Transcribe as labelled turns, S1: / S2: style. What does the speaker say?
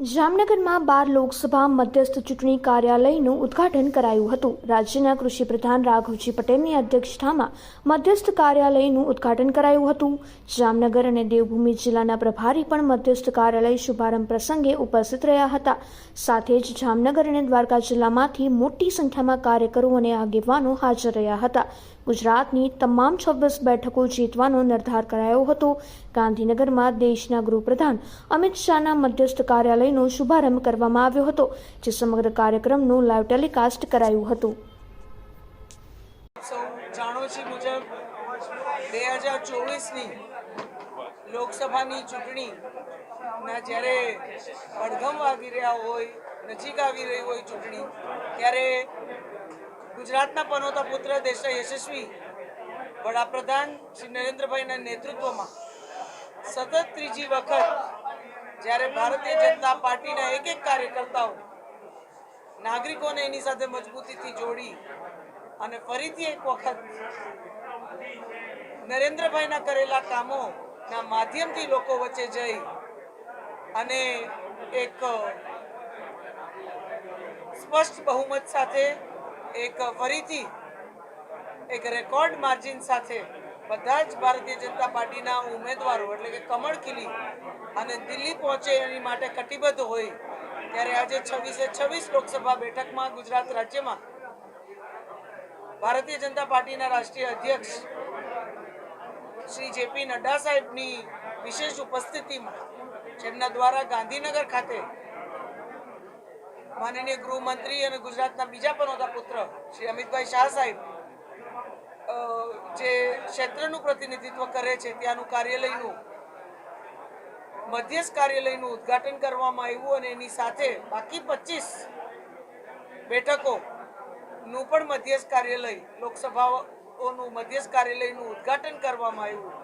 S1: જામનગરમાં બાર લોકસભા મધ્યસ્થ ચૂંટણી કાર્યાલયનું ઉદ્ઘાટન કરાયું હતું. રાજ્યના કૃષિ પ્રધાન રાઘવજી પટેલની અધ્યક્ષતામાં મધ્યસ્થ કાર્યાલયનું ઉદ્ઘાટન કરાયું હતું. જામનગર અને દેવભૂમિ જિલ્લાના પ્રભારી પણ મધ્યસ્થ કાર્યાલય શુભારંભ પ્રસંગે ઉપસ્થિત રહ્યા હતા. સાથે જ જામનગર અને દ્વારકા જિલ્લામાંથી મોટી સંખ્યામાં કાર્યકરો અને આગેવાનો હાજર રહ્યા હતા. ગુજરાતની તમામ છવ્વીસ બેઠકો જીતવાનો નિર્ધાર કરાયો હતો. ગાંધીનગરમાં દેશના ગૃહપ્રધાન અમિત શાહના મધ્યસ્થ કાર્યાલયનો શુભારંભ કરવામાં આવ્યો હતો, જે સમગ્ર કાર્યક્રમનું લાઈવ ટેલિકાસ્ટ કરાયું હતું.
S2: જાણો છે મુજબ બે હજાર ચોવીસની લોકસભાની ચૂંટણીના જ્યારે પડઘમ આવી રહ્યા હોય, નજીક આવી રહી હોય ચૂંટણી, ત્યારે ગુજરાતના પનોતા પુત્ર દેશના યશસ્વી વડાપ્રધાન શ્રી નરેન્દ્રભાઈના નેતૃત્વમાં સતત ત્રીજી વખત જ્યારે ભારતીય જનતા પાર્ટીના એક એક કાર્યકર્તાઓ નાગરિકોને એની સાથે મજબૂતીથી જોડી અને ફરીથી એક વખત નરેન્દ્રભાઈના કરેલા કામોના માધ્યમથી લોકો વચ્ચે જઈ અને એક સ્પષ્ટ બહુમત સાથે એક ફરીથી એક રેકોર્ડ માર્જિન સાથે બધા જ ભારતીય જનતા પાર્ટીના ઉમેદવારો, એટલે કે કમળ ખીલી અને દિલ્હી પહોંચે એની માટે કટિબદ્ધ હોય, ત્યારે આજે છવ્વીસે છવ્વીસ લોકસભા બેઠકમાં ગુજરાત રાજ્યમાં ભારતીય જનતા પાર્ટીના રાષ્ટ્રીય અધ્યક્ષ શ્રી જેપી નડ્ડા સાહેબની વિશેષ ઉપસ્થિતિમાં, જેમના દ્વારા ગાંધીનગર ખાતે માનનીય ગૃહમંત્રી અને ગુજરાતના બીજા પનોતા પુત્ર શ્રી અમિતભાઈ શાહ સાહેબ જે ક્ષેત્રનું પ્રતિનિધિત્વ કરે છે, ત્યાંનું કાર્યાલયનું, મધ્યસ્થ કાર્યાલયનું ઉદ્ઘાટન કરવામાં આવ્યું અને એની સાથે બાકી પચીસ બેઠકોનું પણ મધ્યસ્થ કાર્યાલય, લોકસભાઓનું મધ્યસ્થ કાર્યાલયનું ઉદ્ઘાટન કરવામાં આવ્યું.